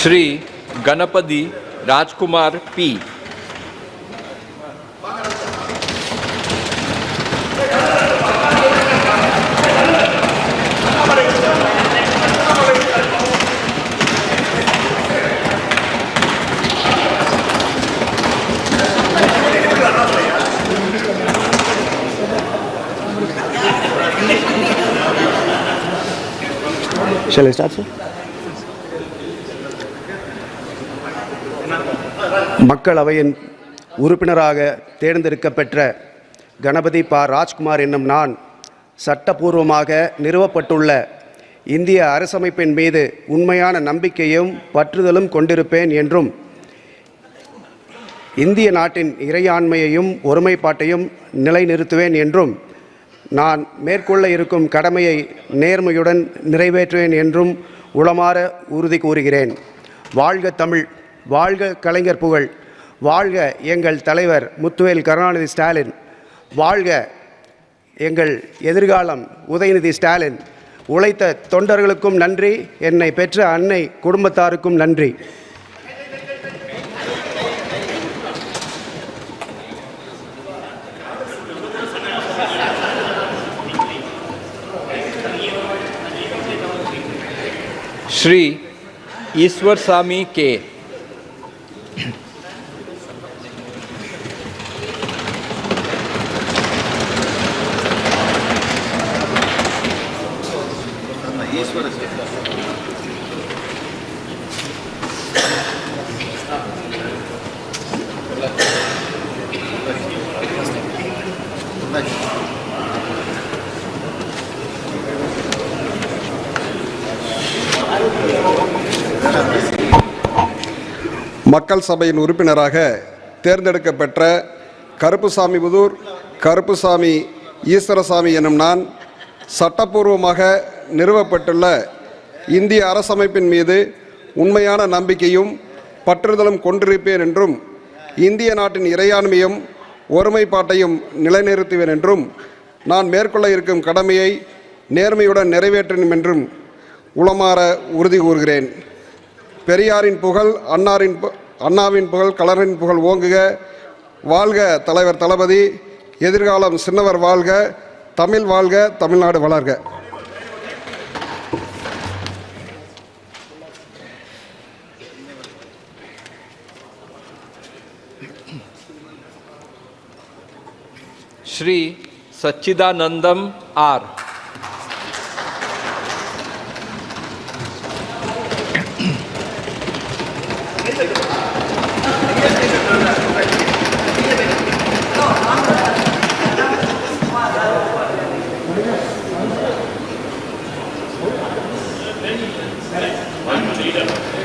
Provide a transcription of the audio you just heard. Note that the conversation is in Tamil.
Shri Ganapati Rajkumar P Shall I start, sir? மக்களவையின் உறுப்பினராக தேர்ந்தெடுக்கப்பெற்ற கணபதி பா. ராஜ்குமார் என்னும் நான் சட்டபூர்வமாக நிறுவப்பட்டுள்ள இந்திய அரசமைப்பின் மீது உண்மையான நம்பிக்கையும் பற்றுதலும் கொண்டிருப்பேன் என்றும் இந்திய நாட்டின் இறையாண்மையையும் ஒருமைப்பாட்டையும் நிலைநிறுத்துவேன் என்றும் நான் மேற்கொள்ள இருக்கும் கடமையை நேர்மையுடன் நிறைவேற்றுவேன் என்றும் உளமாற உறுதி கூறுகிறேன். வாழ்க தமிழ்! வாழ்க கலைஞர் புகழ் வாழ்க எங்கள் தலைவர் முத்துவேல் கருணாநிதி ஸ்டாலின் வாழ்க எங்கள் எதிர்காலம் உதயநிதி ஸ்டாலின் உழைத்த தொண்டர்களுக்கும் நன்றி என்னை பெற்ற அன்னை குடும்பத்தாருக்கும் நன்றி श्री ईश्वर स्वामी के Есть выразительность? மக்கள் சபையின் உறுப்பினராக தேர்ந்தெடுக்கப்பெற்ற கருப்புசாமி புதூர் கருப்புசாமி ஈஸ்வரசாமி எனும் நான் சட்டப்பூர்வமாக நிறுவப்பட்டுள்ள இந்திய அரசமைப்பின் மீது உண்மையான நம்பிக்கையும் பற்றுதலும் கொண்டிருப்பேன் என்றும் இந்திய நாட்டின் இறையாண்மையும் ஒருமைப்பாட்டையும் நிலைநிறுத்துவேன் என்றும் நான் மேற்கொள்ள இருக்கும் கடமையை நேர்மையுடன் நிறைவேற்றும் என்றும் உளமாற உறுதி கூறுகிறேன். பெரியாரின் புகழ் அன்னாரின் பு- அண்ணாவின் புகழ் கலரின் புகழ் ஓங்குக. வாழ்க தலைவர் தளபதி. எதிர்காலம் சின்னவர் வாழ்க. தமிழ் வாழ்க தமிழ்நாடு வளர்க. ஸ்ரீ சச்சிதானந்தம் ஆர். Thank you. One leader.